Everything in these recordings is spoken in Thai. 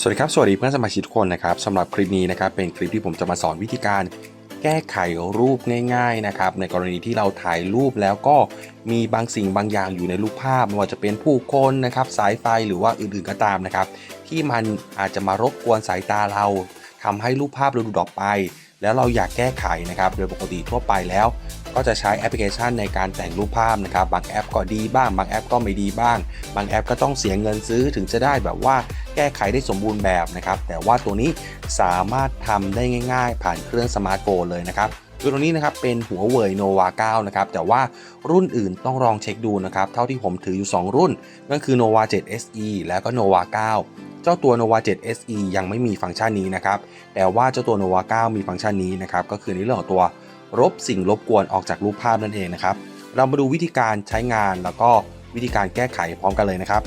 สวัสดีครับ สวัสดีเพื่อนสมาชิกทุกคนนะครับสำหรับคลิปนี้นะครับเป็นคลิปที่ผมจะมาสอนวิธีการแก้ไขรูปง่ายๆนะครับในกรณีที่เราถ่ายรูปแล้วก็มีบางสิ่งบางอย่างอยู่ในรูปภาพไม่ว่าจะเป็นผู้คนนะครับสายไฟหรือว่าอื่นๆก็ตามนะครับที่มันอาจจะมารบกวนสายตาเราทำให้รูปภาพเราดูดรอปไป แล้วเราอยากแก้ไขนะครับโดยปกติทั่วไปแล้ว ก็จะใช้แอปพลิเคชันในการแต่งรูปภาพนะครับบางแอปก็ดีบ้าง บางแอปก็ไม่ดีบ้าง บางแอปก็ต้องเสียเงินซื้อถึงจะได้แบบว่าแก้ไขได้สมบูรณ์แบบนะครับ แต่ว่าตัวนี้สามารถทำได้ง่าย ๆ ผ่านเครื่องสมาร์ทโฟนเลยนะครับคือตัวนี้นะครับเป็นหัวเว่ย Nova 9นะครับแต่ว่ารุ่นอื่นต้องลองเช็คดูนะครับเท่าที่ผมถืออยู่ 2 รุ่น นั่นคือ Nova 7 SE แล้วก็ Nova 9 เจ้าตัว Nova 7 SE ยังไม่มีฟังก์ชันนี้นะครับแต่ว่าเจ้าตัว Nova 9 มีฟังก์ชันนี้นะครับก็คือในเรื่องของตัว ลบสิ่งรบกวนออกจากรูปภาพนั่นเองนะครับ เรามาดูวิธีการใช้งานแล้วก็วิธีการแก้ไขพร้อมกันเลยนะครับ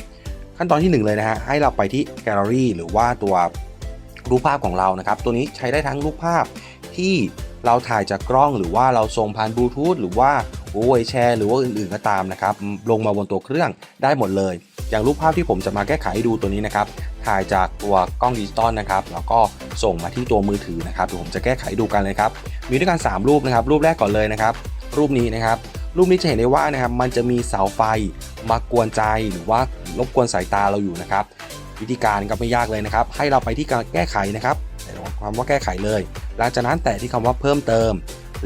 ขั้นตอนที่ 1 เลยนะฮะให้เราไปที่แกลเลอรี่หรือว่าตัวรูปภาพของเรานะครับ ตัวนี้ใช้ได้ทั้งรูปภาพที่เราถ่ายจากกล้องหรือว่าเราส่งผ่านบลูทูธหรือว่าโอ้ยแชร์หรือว่าอื่นๆก็ตามนะครับลงมาบนตัวเครื่องได้หมดเลย อย่างรูปภาพที่ผมจะมาแก้ไขให้ดูตัวนี้นะครับถ่ายจากตัวกล้องดิจิตอลนะครับแล้วก็ส่งมาที่ตัวมือถือนะครับเดี๋ยวผมจะแก้ไขดูกันเลยครับมีด้วยกัน 3 รูปนะครับ รูปแรกก่อนเลยนะครับ รูปนี้นะครับ รูปนี้จะเห็นได้ว่านะครับมันจะมีเสาไฟมากวนใจหรือว่ารบกวนสายตาเราอยู่นะครับ วิธีการก็ไม่ยากเลยนะครับ ให้เราไปที่การแก้ไขนะครับแต่ความว่าแก้ไขเลย หลังจากนั้นแตะที่คำว่าเพิ่มเติม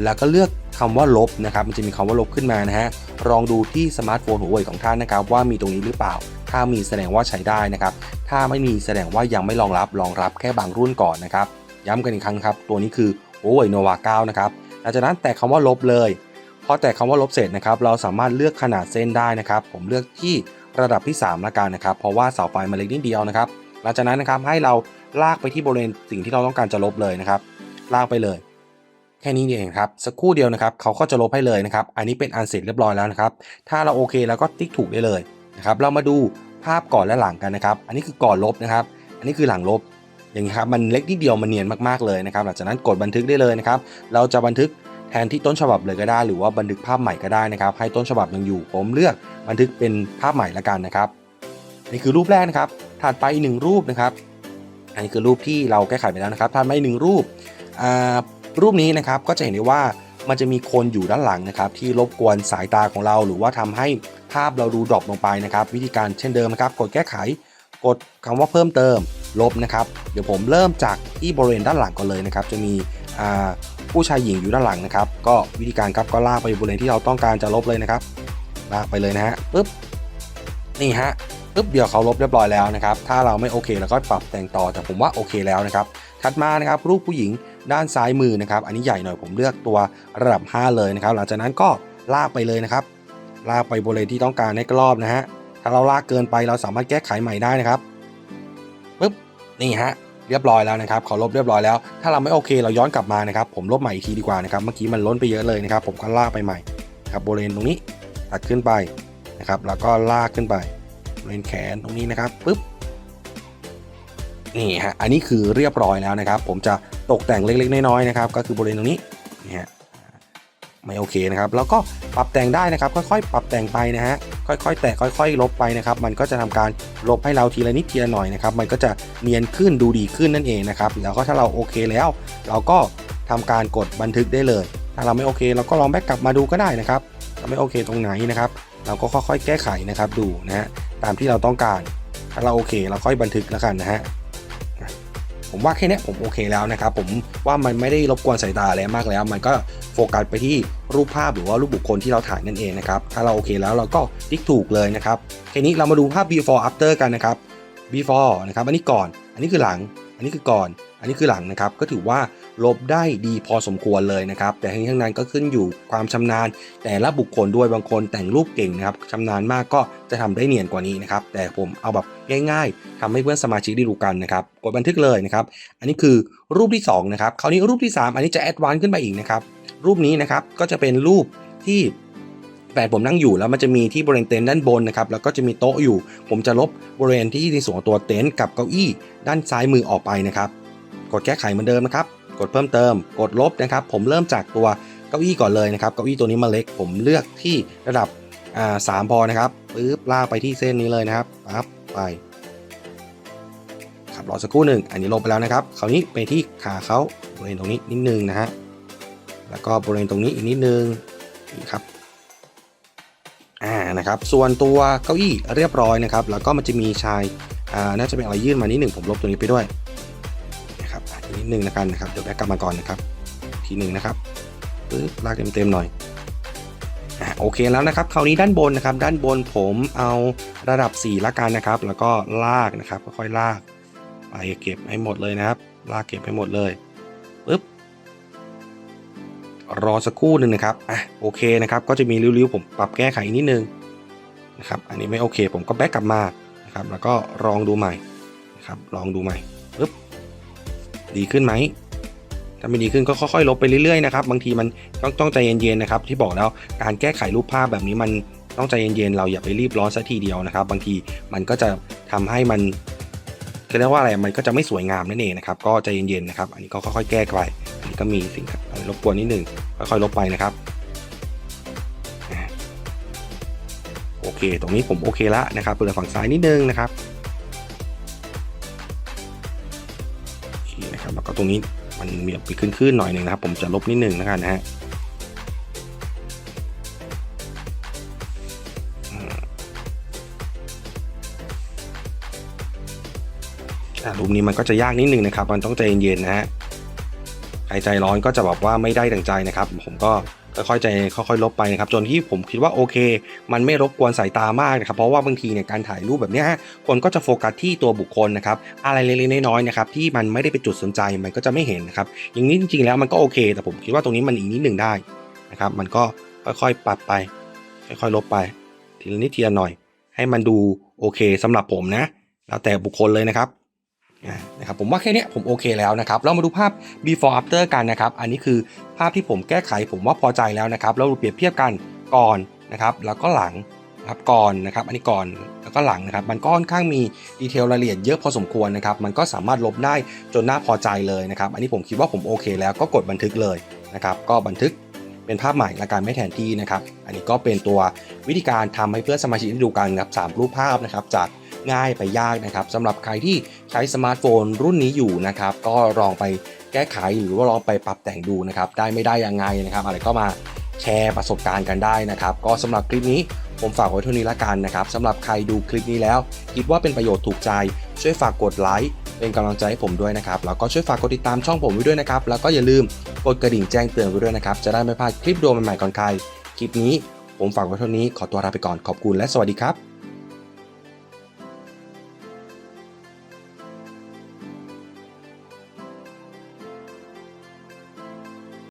แล้วก็เลือกคำว่าลบนะครับ มันจะมีคำว่าลบขึ้นมานะฮะลองดูที่สมาร์ทโฟนหัวเว่ยของท่านนะครับว่ามีตรงนี้หรือเปล่า ถ้ามีแสดงว่าใช้ได้นะครับ ถ้าไม่มีแสดงว่ายังไม่รองรับรองรับแค่บางรุ่นก่อนนะครับ ย้ำกันอีกครั้งครับ ตัวนี้คือหัวเว่ยโนวา9นะครับหลังจากนั้นแตะคำว่าลบเลยพอแตะคำว่าลบเสร็จนะครับ เราสามารถเลือกขนาดเส้นได้นะครับ ผมเลือกที่ระดับที่3ละกันนะครับ เพราะว่าเสาไฟมันเล็กนิดเดียวนะครับ หลังจากนั้นนะครับให้เราลากไปที่บริเวณสิ่งที่เราต้องการจะลบเลยนะครับ ลากไปเลย แค่นี้เองครับ สักครู่เดียวนะครับ เขาก็จะลบให้เลยนะครับ อันนี้เป็นอันเสร็จเรียบร้อยแล้วนะครับ ถ้าเราโอเคแล้วก็ติ๊กถูกได้เลย นะครับเรามาดูภาพก่อนและหลังกันนะครับ อันนี้คือก่อนลบนะครับ อันนี้คือหลังลบอย่างนี้ครับมันเล็กนิดเดียวมันเนียนมากๆเลยนะครับ หลังจากนั้นกดบันทึกได้เลยนะครับ เราจะบันทึกแทนที่ต้นฉบับเลยก็ได้ หรือว่าบันทึกภาพใหม่ก็ได้นะครับ ให้ต้นฉบับยังอยู่ ผมเลือกบันทึกเป็นภาพใหม่ละกันนะครับนี่คือรูปแรกนะครับถัดไปอีกหนึ่งรูปนะครับอันนี้คือรูปที่เราแก้ไขไปแล้วนะครับถัดมาอีกหนึ่งรูปรูปนี้นะครับก็จะเห็นได้ว่า มันจะมีคนอยู่ด้านหลังนะครับที่รบกวนสายตาของเรา หรือว่าทำให้ภาพเราดูดรอปลงไปนะครับ วิธีการเช่นเดิมนะครับกดแก้ไข กดคำว่าเพิ่มเติมลบนะครับ เดี๋ยวผมเริ่มจากที่บริเวณด้านหลังก่อนเลยนะครับ จะมีผู้ชายหญิงอยู่ด้านหลังนะครับ ก็วิธีการครับก็ลากไปบริเวณที่เราต้องการจะลบเลยนะครับลากไปเลยนะฮะปึ๊บนี่ฮะ ปึ๊บเดี๋ยวเขาลบเรียบร้อยแล้วนะครับ ถ้าเราไม่โอเคเราก็ปรับแต่งต่อแต่ผมว่าโอเคแล้วนะครับ ถัดมานะครับรูปผู้หญิงด้านซ้ายมือนะครับ อันนี้ใหญ่หน่อยผมเลือกตัวระดับ 5 เลยนะครับ หลังจากนั้นก็ลากไปเลยนะครับ ลากไปบริเวณที่ต้องการให้รอบนะฮะ ถ้าเราลากเกินไปเราสามารถแก้ไขใหม่ได้นะครับปึ๊บนี่ฮะเรียบร้อยแล้วนะครับเขาลบเรียบร้อยแล้ว ถ้าเราไม่โอเคเราย้อนกลับมานะครับ ผมลบใหม่อีกทีดีกว่านะครับ เมื่อกี้มันล้นไปเยอะเลยนะครับ ผมก็ลากไปใหม่ครับบริเวณตรงนี้ตัดขึ้นไปนะครับ แล้วก็ลากขึ้นไป บริเวณแขนตรงนี้นะครับปึ๊บนี่ฮะอันนี้คือเรียบร้อยแล้วนะครับ ผมจะตกแต่งเล็ก ๆ น้อยๆนะครับ ก็คือบริเวณตรงนี้นี่ฮะไม่โอเคนะครับ แล้วก็ปรับแต่งได้นะครับ ค่อยๆ ปรับแต่งไปนะฮะค่อยๆ แตะค่อย ๆ ลบไปนะครับ มันก็จะทำการลบให้เราทีละนิดทีละหน่อยนะครับ มันก็จะเนียนขึ้นดูดีขึ้นนั่นเองนะครับ แล้วก็ถ้าเราโอเคแล้ว เราก็ทำการกดบันทึกได้เลย ถ้าเราไม่โอเคเราก็ลองแบ็กกลับมาดูก็ได้นะครับถ้าไม่โอเคตรงไหนนะครับ เราก็ค่อยๆ แก้ไขนะครับดูนะฮะ ตามที่เราต้องการ ถ้าเราโอเคเราค่อยบันทึกแล้วกันนะฮะผมว่าแค่นี้ผมโอเคแล้วนะครับผมว่ามันไม่ได้รบกวนสายตาอะไรมากแล้ว มันก็โฟกัสไปที่รูปภาพหรือว่ารูปบุคคลที่เราถ่ายนั่นเองนะครับถ้าเราโอเคแล้วเราก็ติ๊กถูกเลยนะครับทีนี้เรามาดูภาพ before after กันนะครับ before นะครับอันนี้ก่อน อันนี้คือหลัง นนี้คือก่อน อันนี้คือหลังนะครับ ก็ถือว่าลบได้ดีพอสมควรเลยนะครับ แต่ทั้งนี้ทั้งนั้นก็ขึ้นอยู่ความชำนาญ แต่ละบุคคลด้วยบางคนแต่งรูปเก่งนะครับชำนาญมากก็จะทำได้เนียนกว่านี้นะครับ แต่ผมเอาแบบง่าย ๆทำให้เพื่อนสมาชิกได้ดูกันนะครับกดบันทึกเลยนะครับ อันนี้คือรูปที่2นะครับคราวนี้รูปที่ 3 อันนี้จะแอดวานซ์ขึ้นไปอีกนะครับรูปนี้นะครับก็จะเป็นรูปที่ แฟนผมนั่งอยู่แล้วมันจะมีที่บริเวณเต็นท์ด้านบนนะครับแล้วก็จะมีโต๊ะอยู่ ผมจะลบบริเวณที่ในส่วนของตัวเต็นท์กับเก้าอี้ ด้านซ้ายมือออกไปนะครับ กดแก้ไขเหมือนเดิมนะครับ กดเพิ่มเติม กดลบนะครับ ผมเริ่มจากตัวเก้าอี้ก่อนเลยนะครับเก้าอี้ตัวนี้มาเล็ก ผมเลือกที่ระดับอ่าสามพอนะครับปึ๊บลากไปที่เส้นนี้เลยนะครับปั๊บไปครับรอสักครู่หนึ่งอันนี้ลงไปแล้วนะครับคราวนี้ไปที่ขาเขาบริเวณตรงนี้นิดนึงนะฮะแล้วก็บริเวณตรงนี้อีกนิดนึงนี่ครับ อ่านะครับส่วนตัวเก้าอี้เรียบร้อยนะครับ แล้วก็มันจะมีชายอ่าน่าจะเป็นอะไรยื่นมานิดหนึ่งผมลบตัวนี้ไปด้วยนะครับอะอีกนิดนึงนะกันนะครับเดี๋ยวแบ็กกลับมาก่อนนะครับ ทีหนึ่งนะครับปึ๊บลากเต็มๆหน่อยอะโอเคแล้วนะครับคราวนี้ด้านบนนะครับ ด้านบนผมเอาระดับ 4 ละกันนะครับ แล้วก็ลากนะครับค่อยๆลากไปเก็บให้หมดเลยนะครับ ลากเก็บให้หมดเลยปึ๊บ รอสักครู่หนึ่งนะครับอะโอเคนะครับก็จะมีริ้วๆผมปรับแก้ไขนิดนึงนะครับอันนี้ไม่โอเคผมก็แบ็กกลับมานะครับแล้วก็ลองดูใหม่นะครับลองดูใหม่ปึ๊บดีขึ้นไหมถ้าไม่ดีขึ้นก็ค่อยๆ ลบไปเรื่อยๆนะครับบางทีมันต้องต้องใจเย็นๆนะครับที่บอกแล้วการแก้ไขรูปภาพแบบนี้มันต้องใจเย็นๆเราอย่าไปรีบร้อนซะทีเดียวนะครับ บางทีมันก็จะทำให้มันเรียกว่าอะไรมันก็จะไม่สวยงามนั่นเองนะครับก็ใจเย็นๆนะครับ อันนี้ก็ค่อยๆ แก้ไป อันนี้ก็มีสิ่งรบกวนนิดหนึ่งค่อยๆลบไปนะครับโอเค ตรงนี้ผมโอเคแล้วนะครับเปิดฝั่งซ้ายนิดนึงนะครับโอเคนะครับแล้วก็ตรงนี้มันมีแบบขึ้นขึ้นๆหน่อยหนึ่งนะครับ ผมจะลบนิดหนึ่งนะครับนะฮะรูปนี้มันก็จะยากนิดนึงนะครับ มันต้องใจเย็นๆนะฮะ ครใจร้อนก็จะแบบว่าไม่ได้ดังใจนะครับ ผมก็ค่อยๆใจค่อยๆลบไปนะครับจนที่ผมคิดว่าโอเค มันไม่รบกวนสายตามากนะครับเพราะว่าบางทีเนี่ยการถ่ายรูปแบบนี้คนก็จะโฟกัสที่ตัวบุคคลนะครับอะไรเล็กๆน้อยๆนะครับที่มันไม่ได้เป็นจุดสนใจมันก็จะไม่เห็นนะครับอย่างนี้จริงๆแล้วมันก็โอเค แต่ผมคิดว่าตรงนี้มันอีกนิดหนึ่งได้นะครับมันก็ค่อยๆปรับไป ค่อยๆลบไป ทีละนิดทีละหน่อย ให้มันดูโอเคสำหรับผมนะ แล้วแต่บุคคลเลยนะครับ นะครับผมว่าแค่นี้ผมโอเคแล้วนะครับเรามาดูภาพ before after กันนะครับ อันนี้คือภาพที่ผมแก้ไขผมว่าพอใจแล้วนะครับ เราเปรียบเทียบกันก่อนนะครับแล้วก็หลังนะครับก่อนนะครับ อันนี้ก่อนแล้วก็หลังนะครับ มันก็ค่อนข้างมีดีเทลรายละเอียดเยอะพอสมควรนะครับ มันก็สามารถลบได้จนน่าพอใจเลยนะครับ อันนี้ผมคิดว่าผมโอเคแล้วก็กดบันทึกเลยนะครับ ก็บันทึกเป็นภาพใหม่และการไม่แทนที่นะครับ อันนี้ก็เป็นตัววิธีการทำให้เพื่อนสมาชิกได้ดูกันครับสามรูปภาพนะครับจาก ง่ายไปยากนะครับสำหรับใครที่ใช้สมาร์ทโฟนรุ่นนี้อยู่นะครับก็ลองไปแก้ไขหรือว่าลองไปปรับแต่งดูนะครับได้ไม่ได้ยังไงนะครับอะไรก็มาแชร์ประสบการณ์กันได้นะครับก็สำหรับคลิปนี้ผมฝากไว้เท่านี้ละกันนะครับสำหรับใครดูคลิปนี้แล้ว คิดว่าเป็นประโยชน์ถูกใจ ช่วยฝากกดไลค์เป็นกำลังใจให้ผมด้วยนะครับแล้วก็ช่วยฝากกดติดตามช่องผมไว้ด้วยนะครับแล้วก็อย่าลืมกดกระดิ่งแจ้งเตือนไว้ด้วยนะครับจะได้ไม่พลาดคลิปโดนใหม่ๆก่อนใครคลิปนี้ผมฝากไว้เท่านี้ขอตัวลาไปก่อนขอบคุณและสวัสดีครับ